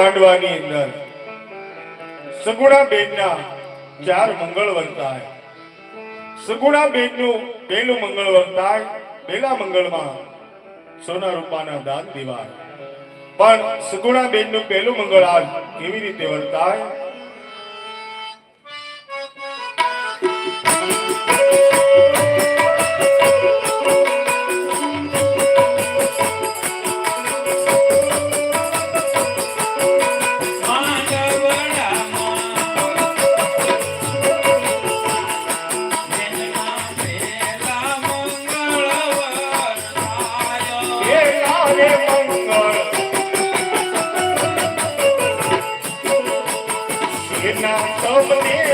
માંડવાની અંદર સગુણા બેનના ચાર મંગળ વર્તાય સગુણા બેનનું પહેલું મંગળ વર્તાય પહેલા મંગળમાં સોના રૂપાના દાન દેવાય. પણ સગુણા બેનનું પહેલું મંગળ આજ કેવી રીતે વર્તાય એના સૌને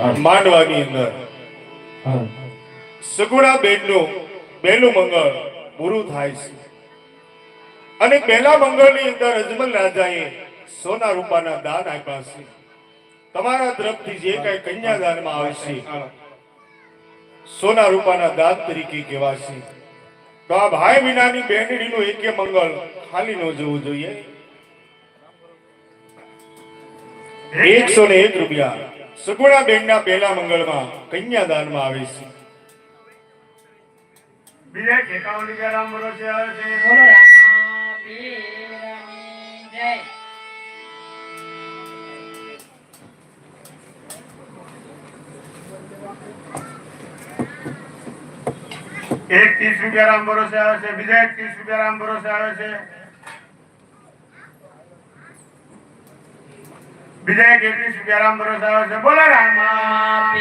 માંડવાની અંદર. સગુણા બેનનું પહેલું મંગળ પૂરું થાય છે. અને પહેલા મંગળની અંદર અજમલ રાજાએ સોના રૂપાના દાન આપ્યા છે. તમારા તરફથી જે કઈ કન્યાદાનમાં આવશે સોના રૂપાના દાન તરીકે કહેવાશે. તો આ ભાઈ વિનાની બેનડીનું એકે મંગળ ખાલી ન જવું જોઈએ. એકસો ને એક રૂપિયા. સગુણા બેનના પહેલા મંગળમાં કન્યાદાનમાં આવે છે. બીજા એકાવન રૂપિયા રામ ભરોસે છે. બોલો જય એક ત્રીસ રૂપિયા રામ ભરોસે આવે છે. બીજા એક ત્રીસ રૂપિયા રામ ભરોસે આવે છે. બીજા એક એકવીસ રૂપિયા રામ ભરોસે છે. બોલો રામા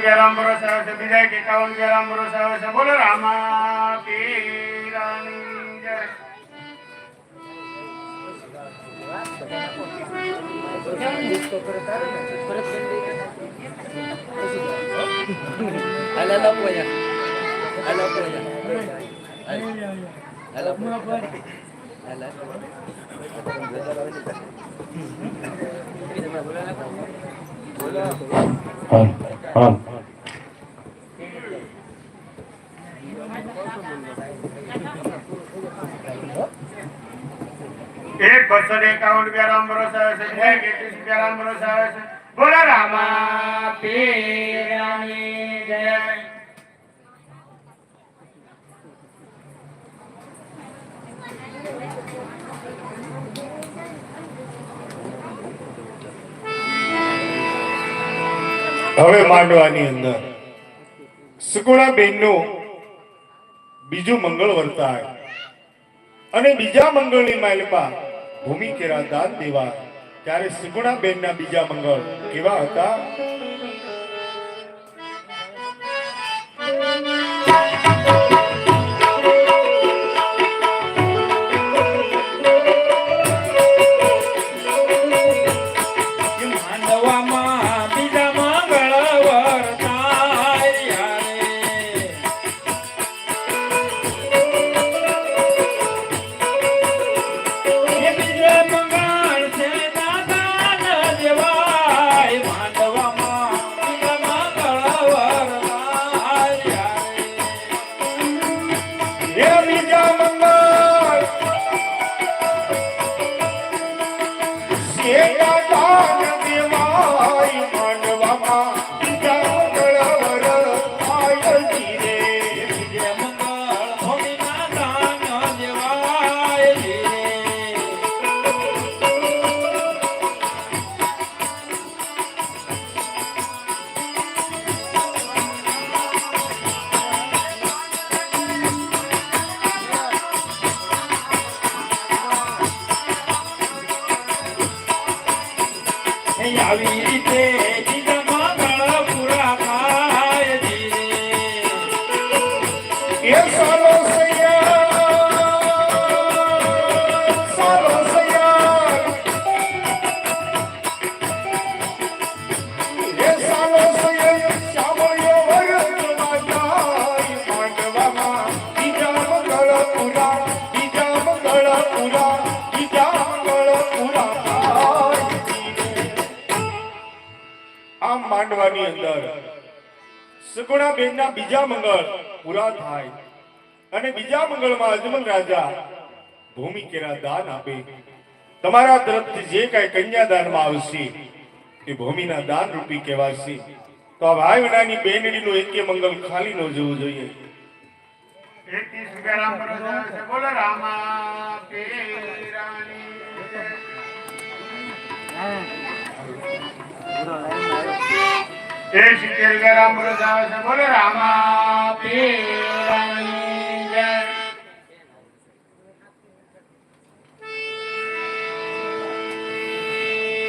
એક સિત્તેર રૂપિયા રામ ભરોસે આવે છે બીજા એક એકાવન રૂપિયા રામ ભરોસે આવે છે બોલો રામા પીરાની જય Alala po niya. Alala po niya. Alala po. Alala. એક બસો ને એકાવન રૂપિયા રામ ભરોસે આવે છે. એક એકવીસ રૂપિયા રામ ભરોસે આવે છે. બોલો રામા, પીરાની જય. હવે માંડવાની અંદર. સુગુણા બેનનું બીજું મંગળ વર્તાય અને બીજા મંગળની માલપા ભૂમિ કેરા દાન દેવા. ત્યારે સુગુણા બેનના બીજા મંગળ કેવા હતા આવી રીતે સગુણા બેનના બીજા મંગળ પૂરા થાય. અને બીજા મંગળમાં અજમલ રાજા ભૂમિ કેરા દાન આપે. તમારા તરફથી જે કાંઈ કન્યાદાનમાં આવશે એ ભૂમિના દાન રૂપી કહેવાશે. તો આ ભાઈ વિનાની બેનડીનું એકે મંગળ ખાલી ન જવું જોઈએ. રામ એ સિત્તેર રૂપિયા રામ આવે છે બોલો, રામા પીરાની જય.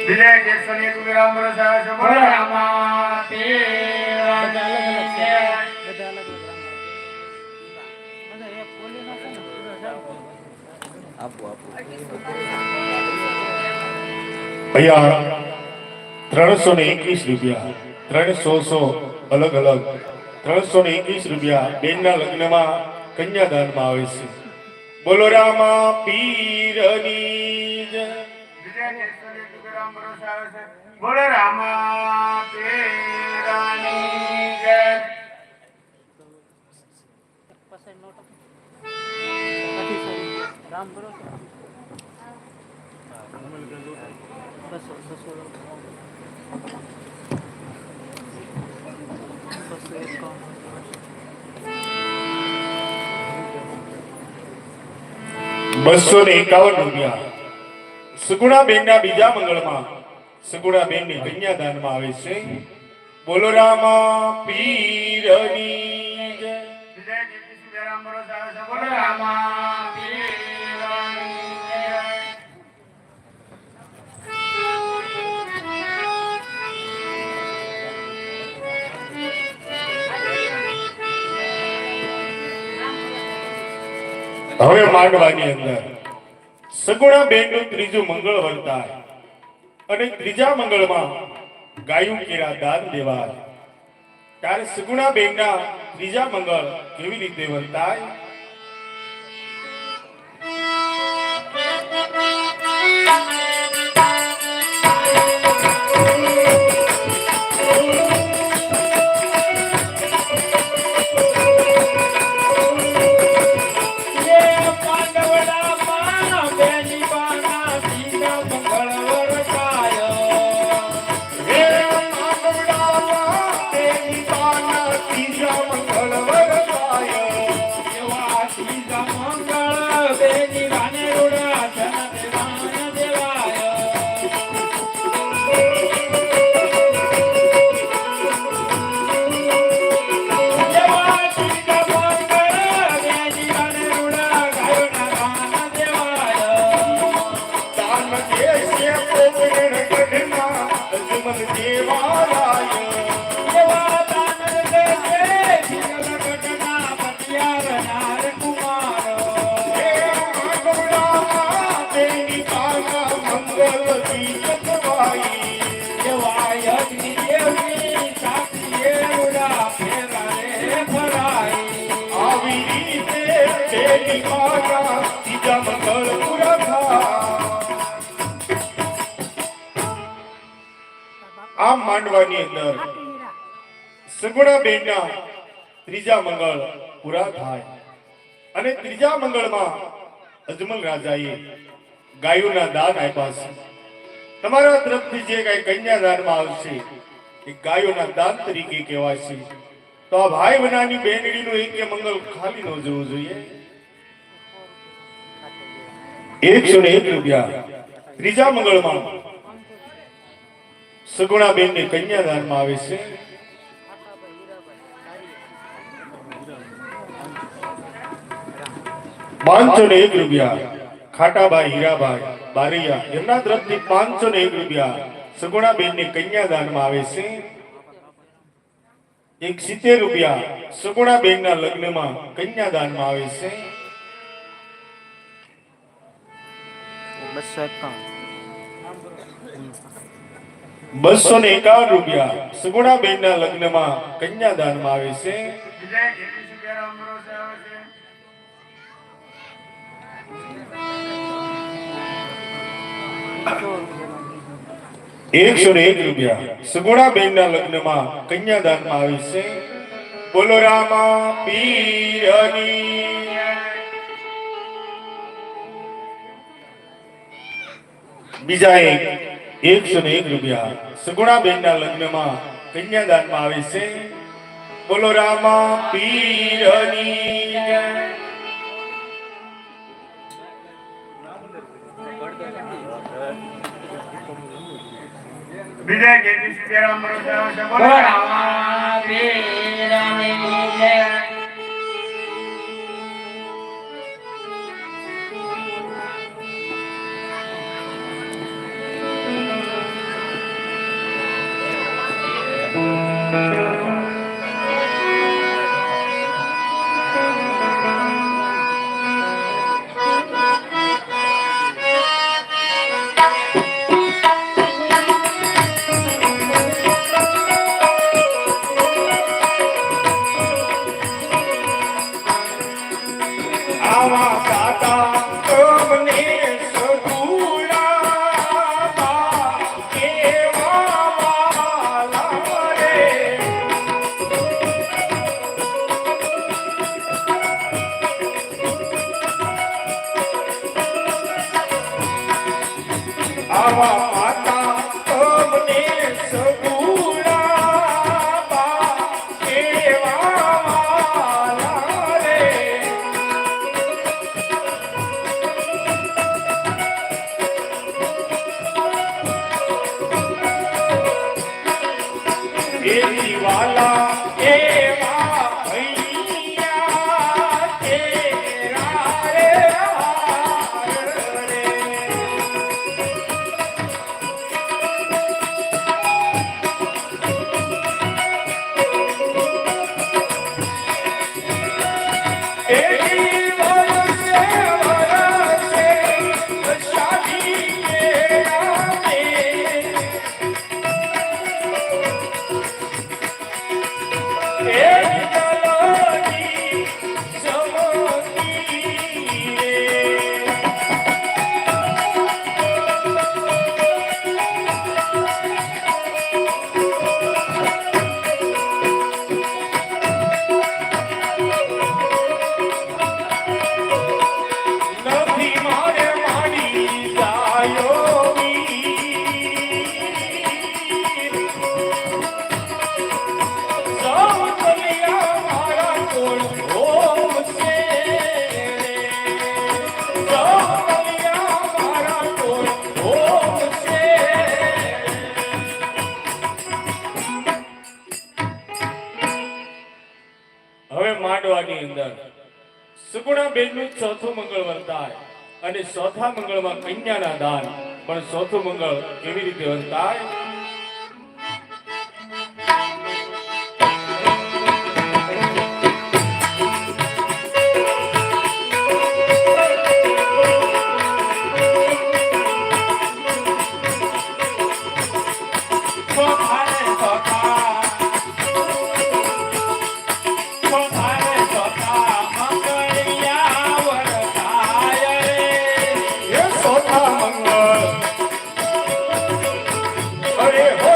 બીજા એક એકસો ને એક રૂપિયા રામ આવે ત્રણસો ને એકવીસ રૂપિયા. ત્રણસો સો અલગ અલગ. ત્રણસો ને એકવીસ રૂપિયા બેનના લગ્નમાં કન્યાદાનમાં આવે છે. બોલો રામા પીરની બોલો રામા પીરાની જય. રામ બસો ને એકાવન રૂપિયા. સુગુણા બેનના બીજા મંગળમાં સુગુણા બેનની કન્યાદાનમાં આવે છે. બોલો રામા પીરની રામ પીરાની હવે માંડવાની અંદર, સગુણા બેનનું ત્રીજું મંગળ વર્તાય અને ત્રીજા મંગળમાં ગાયું કેરા દાન દેવાય ત્યારે સગુણા બેનના ત્રીજા મંગળ કેવી રીતે વર્તાય? આમ માંડવાની અંદર સગુણા બેનના ત્રીજા મંગળ પૂરા થાય. અને ત્રીજા મંગળમાં અજમલ રાજાએ ગાયોના દાન આપ્યા છે. તમારા તરફથી જે કઈ કન્યાદાનમાં આવશે, એ ગાયોના દાન તરીકે કહેવાય છે. તો આ ભાઈ બનાની બેનડીનું એક મંગળ ખાલી ન જવું જોઈએ. એકસો ને એક રૂપિયા. ત્રીજા મંગળમાં સગુણાબેન ને કન્યાદાનમાં આવે છે. પાંચસો ને એક રૂપિયા. ખાટાભાઈ, હીરાભાઈ, બારૈયા એમના તરફથી પાંચસો ને એક રૂપિયા સગુણાબેન ને કન્યાદાનમાં આવે છે. એક સિત્તેર રૂપિયા સગુણાબેન ના લગ્નમાં કન્યાદાનમાં આવે છે. બસો ને એકાવન રૂપિયા. સગુણા બેન ના લગ્નમાં કન્યાદાન ભરોસે આવે છે. એકસો ને એક રૂપિયા. સગુણા બેન ના લગ્નમાં કન્યાદાનમાં આવે છે. બોલો રામા પીરની બીજા એક, એકસો ને એક રૂપિયા. સગુણા બેન ના લગ્નમાં કન્યાદાનમાં આવે છે. બોલો રામા પીરની જય. વિજય રામ, બોલ રામાપીરની આવા માતા બેનનું ચોથું મંગળ વર્તાય અને ચોથા મંગળમાં કન્યાના દાન. પણ ચોથું મંગળ કેવી રીતે વર્તાય Hare Hare.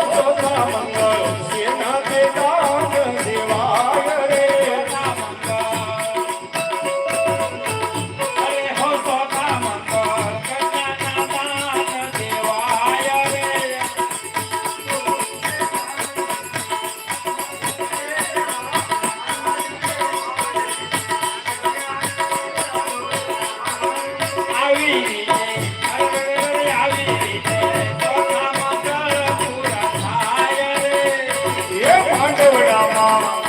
Oh.